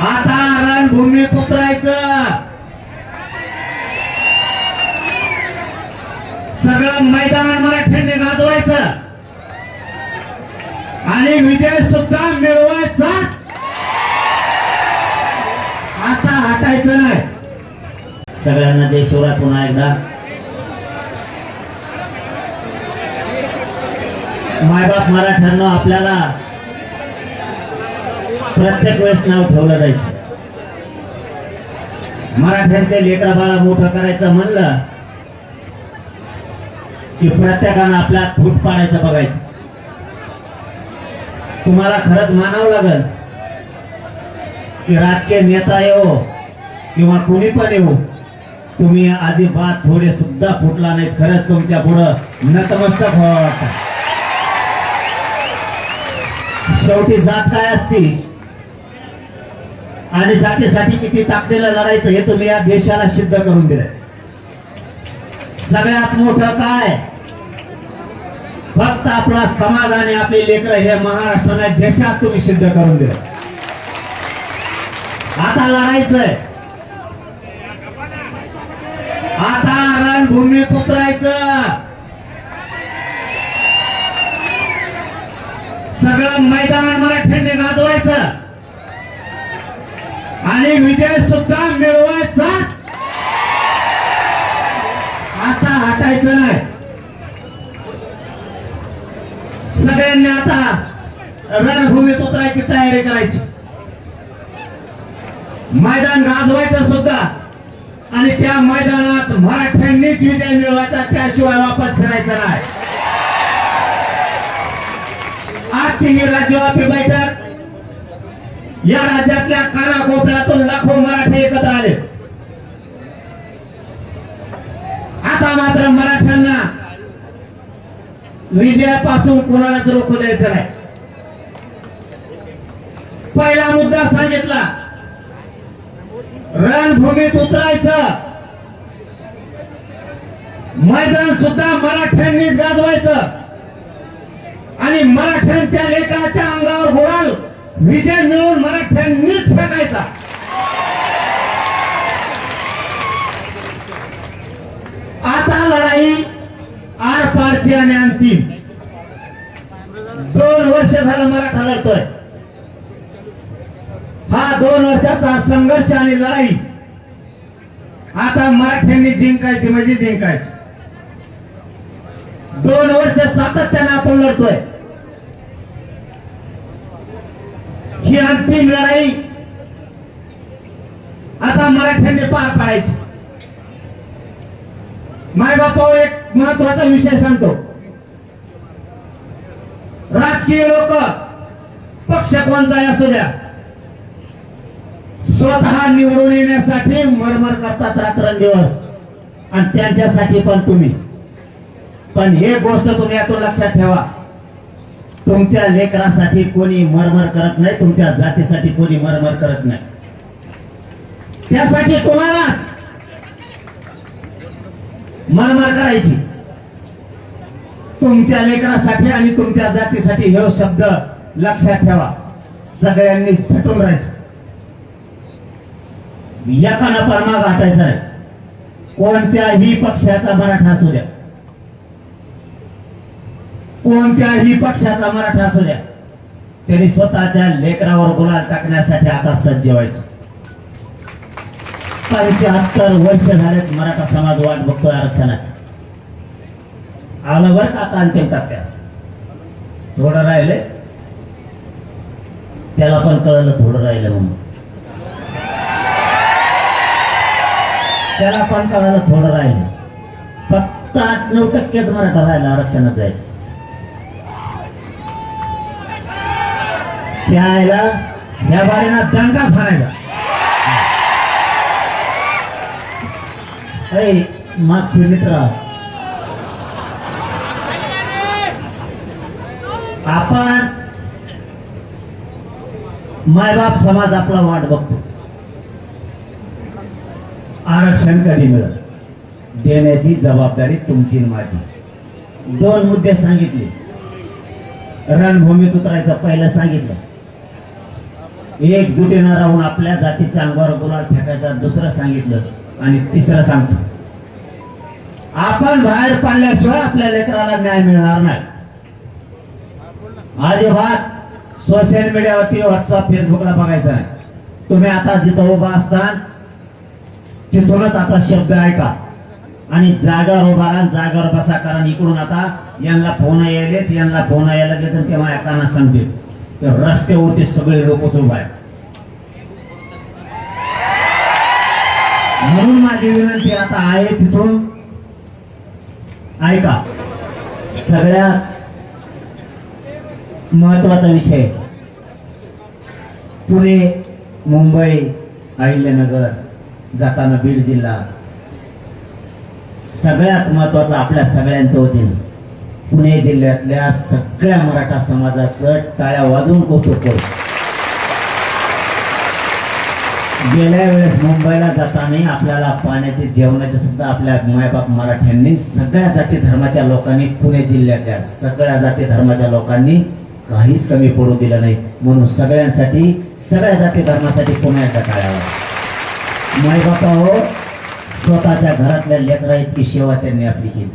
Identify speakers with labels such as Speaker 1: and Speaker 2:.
Speaker 1: आता रणभूमीत उतरायचं सगळं मैदान मराठ्यांनी गाजवायचं. आणि विजय सुद्धा मिळवायचा. आता हटायचं नाही. सगळ्यांना देशोरा पुन्हा एकदा. मायबाप मराठ्यांना आपल्याला प्रत्येक वेळेस नाव ठेवलं जायचं. मराठ्यांचे लेकरा बाळा मोठं करायचं म्हणलं की प्रत्येकानं आपल्या फूट पाडायचं बघायचं. तुम्हाला खरंच मानावं लागल की राजकीय नेता येऊ किंवा कोणी पण येऊ तुम्ही अजिबात थोडे सुद्धा फुटला नाहीत खरंच तुमच्या पुढं नतमस्तक व्हावं शेवटी जात काय असती? आणि जातीसाठी किती ताकदीला लढायचं हे तुम्ही या देशाला सिद्ध करून दिलं सगळ्यात मोठं काय? फक्त आपला समाज आणि आपले लेकर हे महाराष्ट्राला देशात तुम्ही सिद्ध करून दिलं. आता लढायचंय. आता रणभूमीत उतरायचं. सगळं मैदान मराठ्यांनी गाजवायचं आणि विजय सुद्धा मिळवायचा? आता हटायचं नाही. सगळ्यांनी आता रणभूमीत उतरायची तयारी करायची. मैदान गाजवायचं सुद्धा. आणि त्या मैदानात मराठ्यांनीच विजय मिळवायचा त्याशिवाय वापस फिरायचा नाही. आजची ही राज्यव्यापी बैठक या राज्यातल्या कानाकोपऱ्यातून लाखो मराठी एकत्र आले. आता मात्र मराठ्यांना विजयापासून कोणालाच रोखू द्यायचं नाही. पहिला मुद्दा सांगितला. रणभूमीत उतरायचं. मैदान सुद्धा मराठ्यांनीच गाजवायचं. आणि मराठ्यांच्या लेखाच्या अंगावर होणार विजय मिळवून मराठ्यांनीच फेकायचा. आता लढाई आर पारची आणि अंतिम. दोन वर्ष झालं मराठा लढतोय. हा दोन वर्षाचा संघर्ष आणि लढाई. आता मराठ्यांनी जिंकायची म्हणजे जिंकायची. दोन वर्ष सातत्याने आपण लढतोय. ही अंतिम लढाई आता मराठ्यांनी पार पाडायची. मायबापा एक महत्त्वाचा विषय सांगतो. राजकीय लोक पक्ष कोणताही असू द्या. स्वतः निवडून येण्यासाठी मरमर करतात रात्रंदिवस. आणि त्यांच्यासाठी पण तुम्ही. पण हे गोष्ट तुम्ही यातून लक्षात ठेवा. तुमच्या लेकरासाठी कोणी मरमर करत नाही तुमच्या जातीसाठी कोणी मरमर करत नाही. त्यासाठी तुम्हाला मरमर करायची. तुमच्या लेकरासाठी आणि तुमच्या जातीसाठी हे शब्द लक्षात ठेवा. सगळ्यांनी झटून राहायचं. एकानं परमा गाठायचा कोणत्याही पक्षाचा मराठा असू द्या. कोणत्याही पक्षाचा मराठा असू द्या त्यांनी स्वतःच्या लेकरावर गुलाल टाकण्यासाठी आता सज्ज व्हायचं. पंच्याहत्तर वर्ष झालेत मराठा समाज वाट बघतोय आरक्षणाची. आलं बरं का आता अंतिम टप्प्यात? थोडं राहिले? त्याला पण कळलं थोडं राहिलं म्हणून. त्याला पण कळालं थोडं राहिलं. फक्त आठ नऊ टक्केच मराठा राहिला आरक्षणात जायचं. चायला या बारीना दंगा फारायला ऐ मागचे मित्र. आपण मायबाप समाज आपला वाट बघतो. आरक्षण कधी मिळत? देण्याची जबाबदारी तुमची माझी. दोन मुद्दे सांगितले. रणभूमीत उतरायचा पहिला सांगितलं. एकजुटीनं राहून आपल्या जातीच्या अंगावर गुलाल फेकायचा दुसरं सांगितलं आणि तिसरं सांगतो. आपण बाहेर पाडल्याशिवाय आपल्या लेकराला न्याय मिळणार नाही. अजिबात सोशल मीडियावरती व्हॉट्सअप फेसबुकला बघायचं नाही. तुम्ही आता जिथं उभा असता तिथूनच आता शब्द ऐका. आणि जागावर उभा राहा जागावर बसा कारण इकडून आता यांना फोन यायलेत यांना फोन यायला देत तर तेव्हा एकाना सांगतील. तर रस्त्यावरती सगळे लोक उभा आहेत म्हणून माझी विनंती आता आहे तिथून ऐका सगळ्यात महत्त्वाचा विषय. पुणे मुंबई अहिल्यानगर जाताना बीड जिल्हा. सगळ्यात महत्त्वाचा आपल्या सगळ्यांचं होतील पुणे जिल्ह्यातल्या सगळ्या मराठा समाजाचं टाळ्या वाजवून कौतुक करू गेल्या वेळेस मुंबईला जाताना आपल्याला पाण्याचे जेवणाचे सुद्धा आपल्या मायबाप मराठ्यांनी सगळ्या जाती धर्माच्या लोकांनी पुणे जिल्ह्यातल्या सगळ्या जाती धर्माच्या लोकांनी काहीच कमी पडू दिलं नाही. म्हणून सगळ्यांसाठी सगळ्या जाती धर्मासाठी पुण्याच्या टाळ्यावर मायबापा हो स्वतःच्या घरातल्या लेकरा इतकी सेवा त्यांनी आपली केली.